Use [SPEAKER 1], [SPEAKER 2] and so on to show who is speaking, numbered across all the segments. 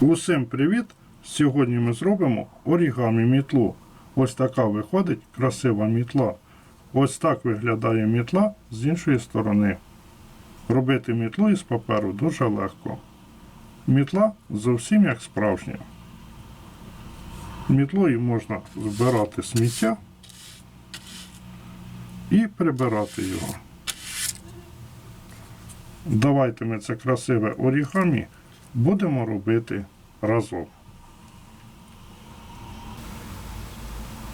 [SPEAKER 1] Усім привіт! Сьогодні ми зробимо орігамі мітлу. Ось така виходить красива мітла. Ось так виглядає мітла з іншої сторони. Робити мітлу із паперу дуже легко. Мітла зовсім як справжня. Мітлою можна збирати сміття і прибирати його. Давайте ми це красиве орігамі будемо робити разом.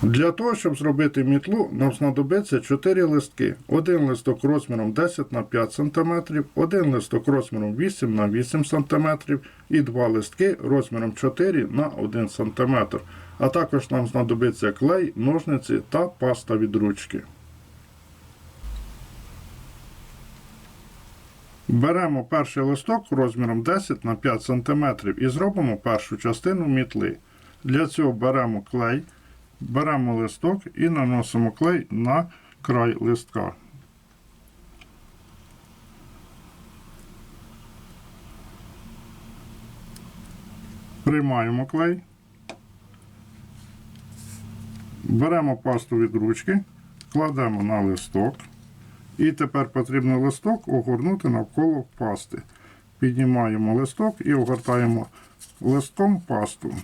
[SPEAKER 1] Для того, щоб зробити мітлу, нам знадобиться 4 листки. Один листок розміром 10 на 5 см, один листок розміром 8 на 8 см і два листки розміром 4 на 1 см. А також нам знадобиться клей, ножниці та паста від ручки. Беремо перший листок розміром 10 на 5 см і зробимо першу частину мітли. Для цього беремо клей, беремо листок і наносимо клей на край листка. Приймаємо клей. Беремо пасту від ручки, кладемо на листок. І тепер потрібно листок огорнути навколо пасти. Піднімаємо листок і огортаємо листком пасту.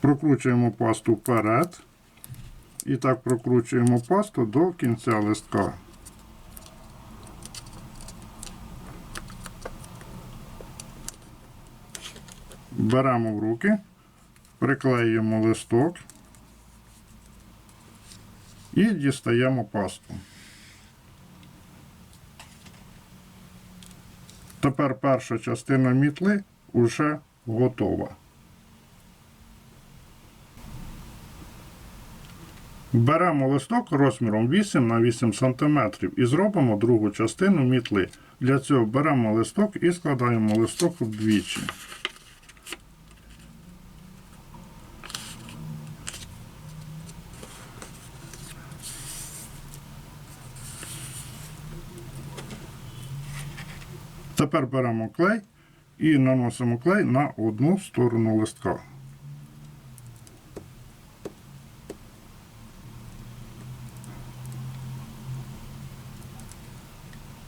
[SPEAKER 1] Прокручуємо пасту вперед. І так прокручуємо пасту до кінця листка. Беремо в руки приклеюємо листок і дістаємо пасту. Тепер перша частина мітли вже готова. Беремо листок розміром 8 на 8 см і зробимо другу частину мітли. Для цього беремо листок і складаємо листок вдвічі. Тепер беремо клей і наносимо клей на одну сторону листка.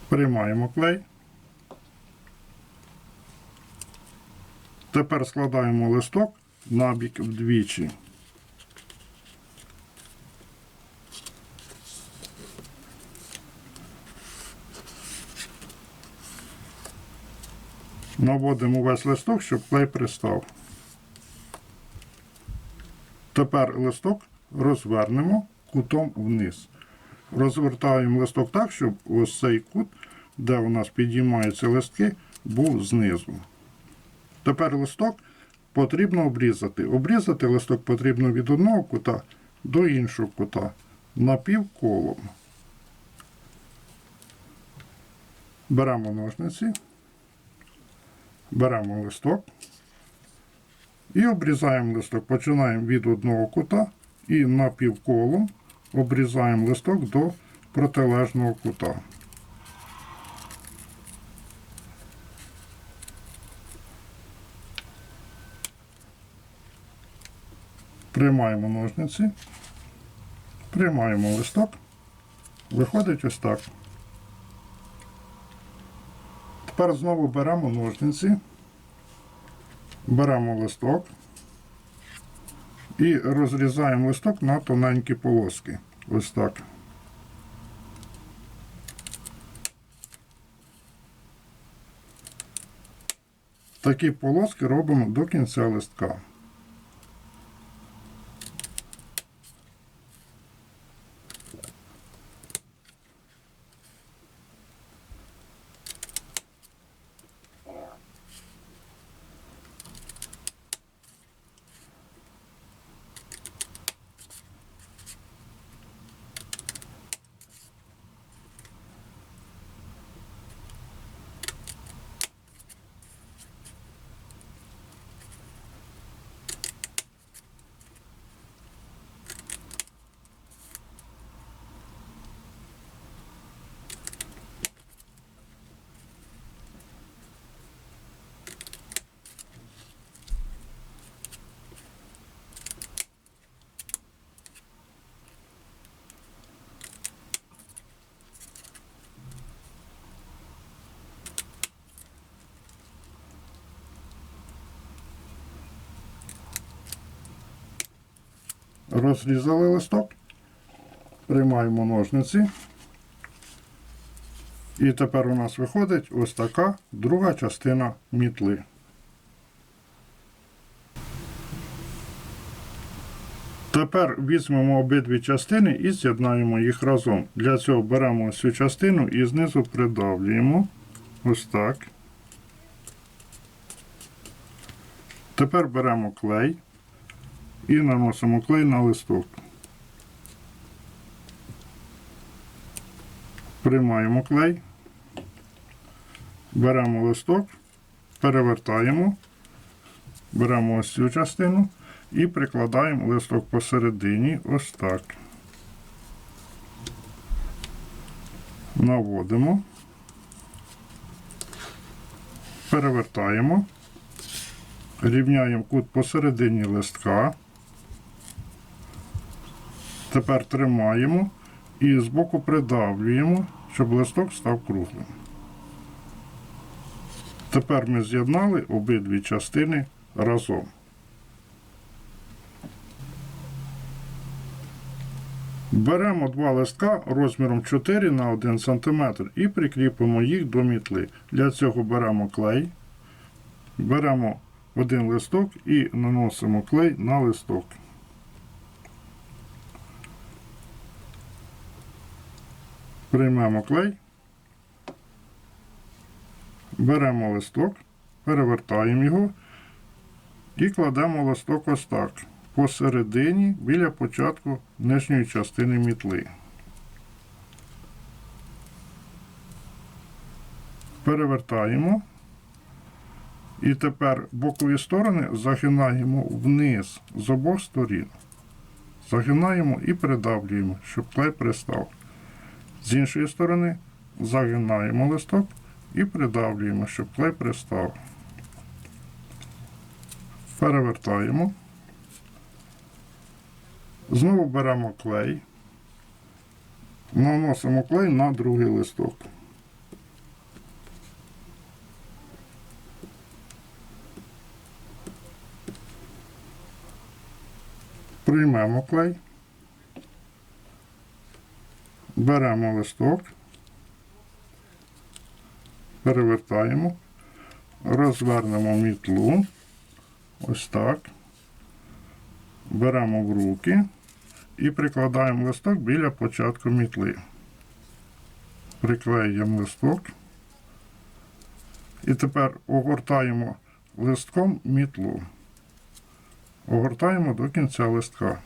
[SPEAKER 1] Приймаємо клей. Тепер складаємо листок на бік вдвічі. Наводимо весь листок, щоб клей пристав. Тепер листок розвернемо кутом вниз. Розвертаємо листок так, щоб ось цей кут, де у нас підіймаються листки, був знизу. Тепер листок потрібно обрізати. Обрізати листок потрібно від одного кута до іншого кута напівколом. Беремо ножниці. Беремо листок і обрізаємо листок. Починаємо від одного кута і напівколом обрізаємо листок до протилежного кута. Приймаємо ножниці, приймаємо листок, виходить ось так. Тепер знову беремо ножниці, беремо листок і розрізаємо листок на тоненькі полоски. Ось так. Такі полоски робимо до кінця листка. Розрізали листок, приймаємо ножниці. І тепер у нас виходить ось така друга частина мітли. Тепер візьмемо обидві частини і з'єднаємо їх разом. Для цього беремо ось цю частину і знизу придавлюємо. Ось так. Тепер беремо клей і наносимо клей на листок. Приймаємо клей, беремо листок, перевертаємо, беремо ось цю частину і прикладаємо листок посередині, ось так. Наводимо, перевертаємо, рівняємо кут посередині листка. Тепер тримаємо і збоку придавлюємо, щоб листок став круглим. Тепер ми з'єднали обидві частини разом. Беремо два листка розміром 4 на 1 см і прикріпимо їх до мітли. Для цього беремо клей, беремо один листок і наносимо клей на листок. Приймемо клей, беремо листок, перевертаємо його і кладемо листок ось так посередині біля початку нижньої частини мітли. Перевертаємо. І тепер бокові сторони загинаємо вниз з обох сторін. Загинаємо і придавлюємо, щоб клей пристав. З іншої сторони загинаємо листок і придавлюємо, щоб клей пристав. Перевертаємо. Знову беремо клей, наносимо клей на другий листок. Приймемо клей, беремо листок, перевертаємо, розвернемо мітлу, ось так, беремо в руки і прикладаємо листок біля початку мітли. Приклеюємо листок. І тепер огортаємо листком мітлу. Огортаємо до кінця листка.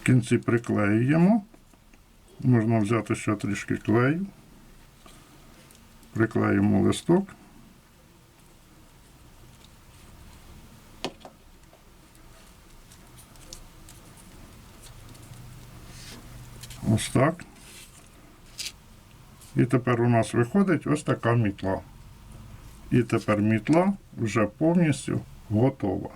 [SPEAKER 1] В кінці приклеюємо. Можна взяти ще трішки клею. Приклеїмо листок. Ось так. І тепер у нас виходить ось така мітла. І тепер мітла вже повністю готова.